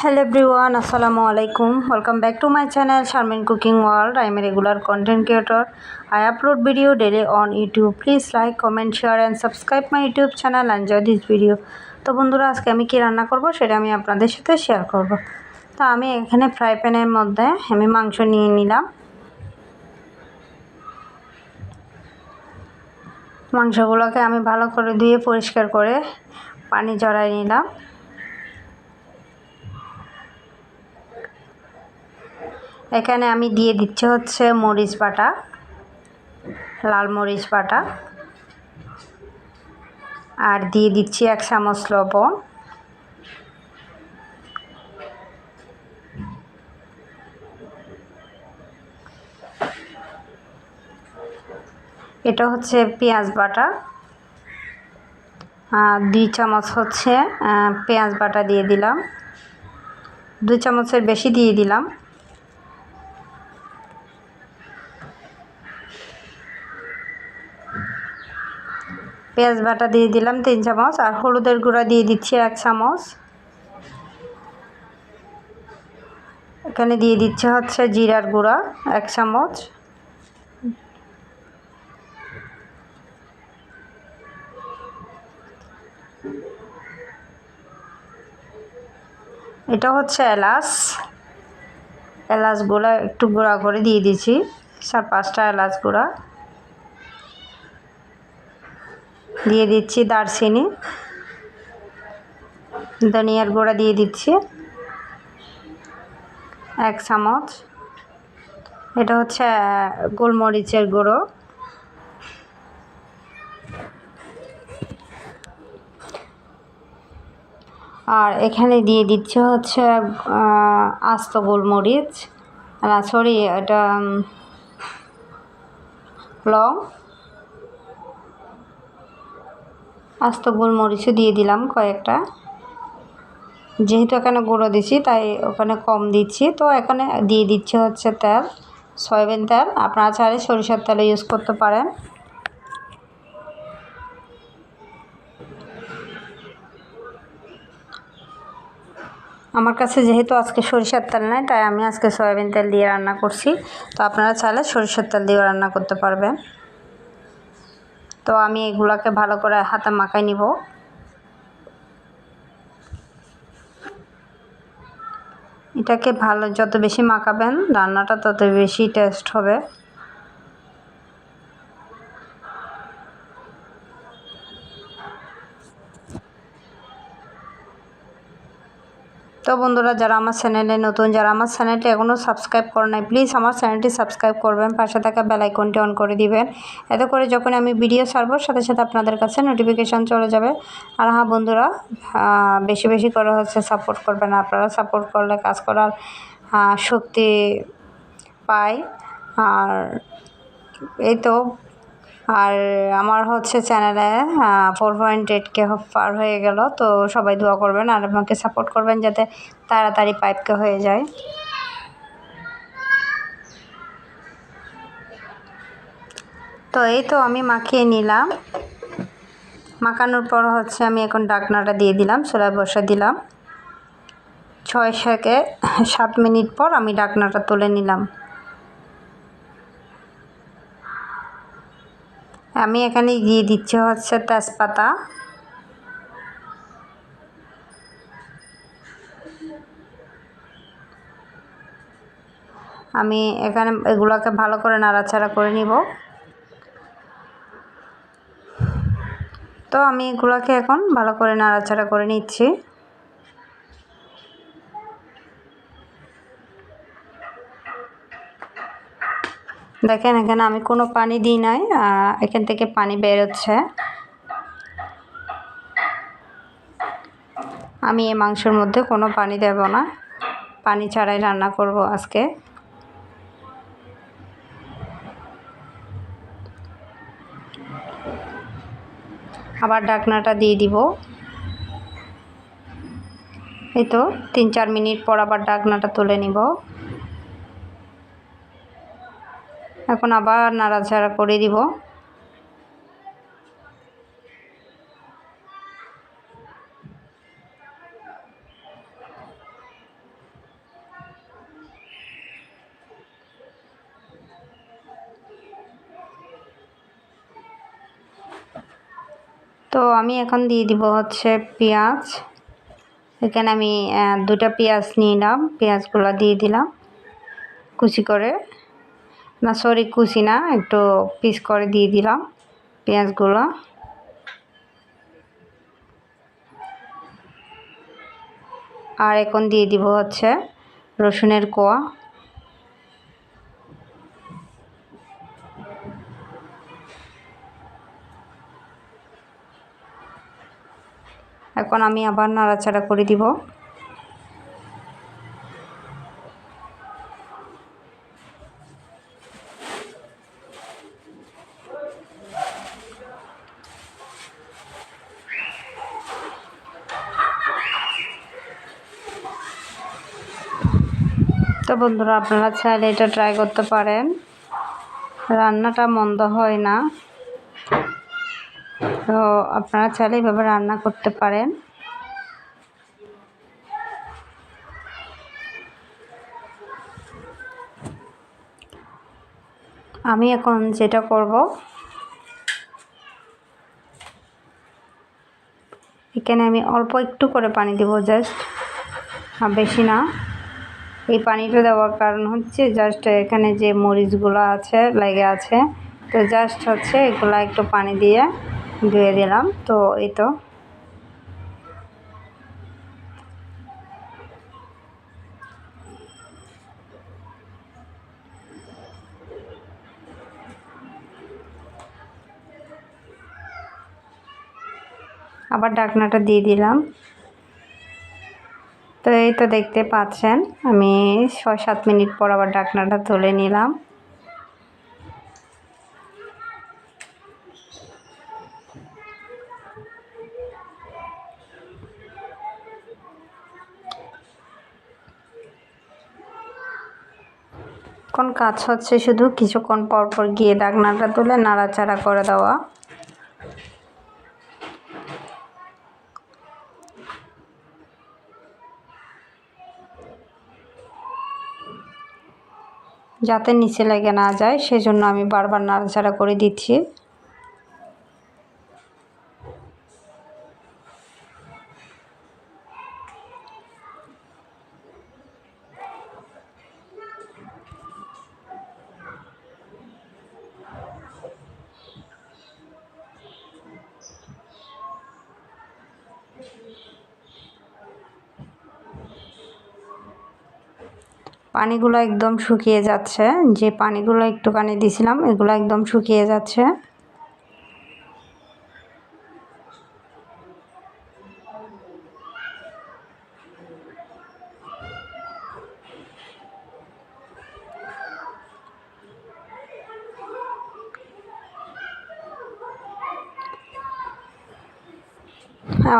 Hello everyone আসসালামু আলাইকুম welcome back to my channel Sharmin cooking world I am regular content creator I upload video daily on YouTube please like comment share and subscribe my YouTube channel enjoy this video তো বন্ধুরা, আজকে আমি কী রান্না করব সেটা আমি আপনাদের সাথে শেয়ার করব। তো আমি এখানে ফ্রাই প্যানের মধ্যে আমি মাংস নিয়ে নিলাম। মাংসগুলোকে আমি ভালো করে ধুয়ে পরিষ্কার করে পানি জড়াই নিলাম। এখানে আমি দিয়ে দিচ্ছি হচ্ছে মরিচ বাটা, লাল মরিচ বাটা, আর দিয়ে দিচ্ছি এক চামচ লবণ। এটা হচ্ছে পেঁয়াজ বাটা দুই চামচ হচ্ছে পেঁয়াজ বাটা দিয়ে দিলাম। দুই চামচের বেশি দিয়ে দিলাম। পেঁয়াজ বাটা দিয়ে দিলাম তিন চামচ আর হলুদের গুঁড়া দিয়ে দিচ্ছি এক চামচ। এখানে দিয়ে দিচ্ছে হচ্ছে জিরার গুঁড়া এক চামচ। এটা হচ্ছে এলাচ। এলাচ গুঁড়া একটু গুঁড়া করে দিয়ে দিচ্ছি, চার পাঁচটা এলাচ গুঁড়া। দিয়ে দিচ্ছি দারচিনি, ধনিয়ার গুঁড়া দিয়ে দিচ্ছি, এক চামচ। এটা হচ্ছে গোলমরিচের গুঁড়ো। আর এখানে দিয়ে দিচ্ছে হচ্ছে আস্ত গোলমরিচ। না সরি এটা লং। আস্ত গোলমরিচও দিয়ে দিলাম কয়েকটা। যেহেতু এখানে গুঁড়ো দিচ্ছি তাই ওখানে কম দিচ্ছি। তো এখানে দিয়ে দিচ্ছে হচ্ছে তেল, সয়াবিন তেল। আপনারা চাইলে সরিষার তেল ইউজ করতে পারেন। আমার কাছে যেহেতু আজকে সরিষার তেল নেই, তাই আমি আজকে সয়াবিন তেল দিয়ে রান্না করছি। তো আপনারা চাইলে সরিষার তেল দিয়েও রান্না করতে পারবেন। তো আমি এগুলাকে ভালো করে হাতে মাখাই নিব। এটাকে ভালো, যত বেশি মাখাবেন রান্নাটা তত বেশি টেস্ট হবে। তো বন্ধুরা, যারা আমার চ্যানেলে নতুন, যারা আমার চ্যানেলটি এখনও সাবস্ক্রাইব করে নাই, প্লিজ আমার চ্যানেলটি সাবস্ক্রাইব করবেন, পাশে থাকা বেলাইকনটি অন করে দিবেন। এতে করে যখন আমি ভিডিও ছাড়বো, সাথে সাথে আপনাদের কাছে নোটিফিকেশান চলে যাবে। আর হ্যাঁ বন্ধুরা বেশি বেশি করে হচ্ছে সাপোর্ট করবেন। আপনারা সাপোর্ট করলে কাজ করার শক্তি পাই। আর এই তো আর আমার হচ্ছে চ্যানেলে ফোর পয়েন্ট এইট কে পার হয়ে গেল, তো সবাই দোয়া করবেন আর আমাকে সাপোর্ট করবেন যাতে তাড়াতাড়ি পাইপকে হয়ে যায়। তো এই তো আমি মাখিয়ে নিলাম। মাখানোর পর হচ্ছে আমি এখন ডাকনাটা দিয়ে দিলাম, চুলায় বসে দিলাম। ছয় থেকে সাত মিনিট পর আমি ডাকনাটা তুলে নিলাম। আমি এখানে দিয়ে দিচ্ছি হচ্ছে তেজপাতা। আমি এখানে এগুলোকে ভালো করে নাড়াচাড়া করে নিব। তো আমি এগুলোকে এখন ভালো করে নাড়াচাড়া করে নিচ্ছি। দেখেন, এখানে আমি কোনো পানি দিই নাই এখান থেকে পানি বেরোচ্ছে আমি এই মাংসের মধ্যে কোনো পানি দেব না। পানি ছাড়াই রান্না করব আজকে। আবার ডাকনাটা দিয়ে দিব। এই তো, তিন চার মিনিট পর আবার ডাকনাটা তুলে নিব। এখন আবার নাড়াচাড়া করে দিব। তো আমি এখন দিয়ে দিব হচ্ছে পেঁয়াজ। এখানে আমি দুটা পেঁয়াজ নিলাম, পেঁয়াজগুলো দিয়ে দিলাম কুচি করে। না সরি কুচি না একটু পিস করে দিয়ে দিলাম পেঁয়াজগুলো। আর এখন দিয়ে দিব হচ্ছে রসুনের কোয়া। এখন আমি আবার নাড়াচাড়া করে দিব। তো বন্ধুরা, আপনারা চাইলে এটা ট্রাই করতে পারেন। রান্নাটা মন্দ হয় না। তো আপনারা চাইলে এভাবে রান্না করতে পারেন। আমি এখন যেটা করব, এখানে আমি অল্প একটু করে পানি দেব জাস্ট বেশি না। এই পানিটা দেওয়ার কারণ হচ্ছে জাস্ট এখানে যে মরিচগুলো আছে, লেগে আছে, তো জাস্ট হচ্ছে এগুলো একটু পানি দিয়ে ধুয়ে দিলাম, তো এই তো। আবার ডাকনাটা দিয়ে দিলাম। তো এই তো দেখতে পাচ্ছেন, আমি ছয় সাত মিনিট পর আবার ডাকনাটা তুলে নিলাম। এখন কাজ হচ্ছে শুধু কিছুক্ষণ পর পর গিয়ে ডাকনাটা তুলে নাড়াচাড়া করে দেওয়া। যাতে নিচে লেগে না যায় সেজন্য আমি বারবার নাড়াচাড়া করে দিচ্ছি। পানিগুলো একদম শুকিয়ে যাচ্ছে। যে পানিগুলো একটুখানি দিছিলাম, এগুলো একদম শুকিয়ে যাচ্ছে।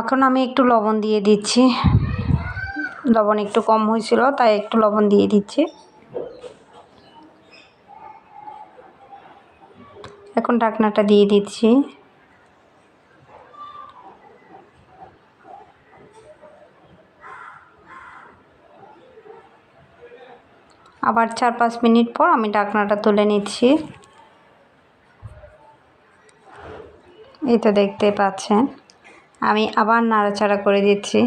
এখন আমি একটু লবণ দিয়ে দিচ্ছি। লবণ একটু কম হয়েছিল, তাই একটু লবণ দিয়ে দিচ্ছি। এখন ঢাকনাটা দিয়ে দিচ্ছি। আবার চার পাঁচ মিনিট পর আমি ঢাকনাটা তুলে নিচ্ছি। এই তো দেখতে পাচ্ছেন। আমি আবার নাড়াচাড়া করে দিচ্ছি।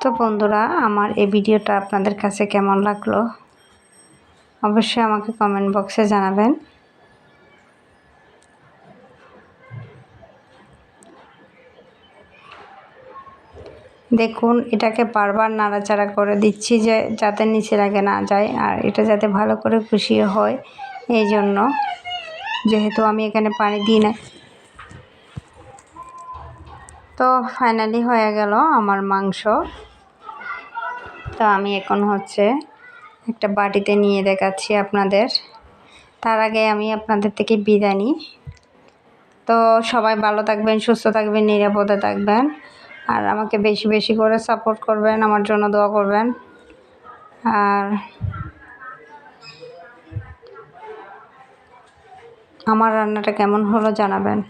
তো বন্ধুরা, আমার এই ভিডিওটা আপনাদের কাছে কেমন লাগল? অবশ্যই আমাকে কমেন্ট বক্সে জানাবেন। দেখুন, এটাকে বারবার নাড়াচাড়া করে দিচ্ছি যে যাতে নিচে লাগে না যায়, আর এটা যাতে ভালো করে খুশিয়ে হয়, এই জন্য। যেহেতু আমি এখানে পানি দিই না। তো ফাইনালি হয়ে গেল আমার মাংস। তো আমি এখন হচ্ছে একটা বাটিতে নিয়ে দেখাচ্ছি আপনাদের। তার আগে আমি আপনাদের থেকে বিদায় নিই। তো সবাই ভালো থাকবেন, সুস্থ থাকবেন, নিরাপদে থাকবেন। আর আমাকে বেশি বেশি করে সাপোর্ট করবেন, আমার জন্য দোয়া করবেন। আর আমার রান্নাটা কেমন হলো জানাবেন।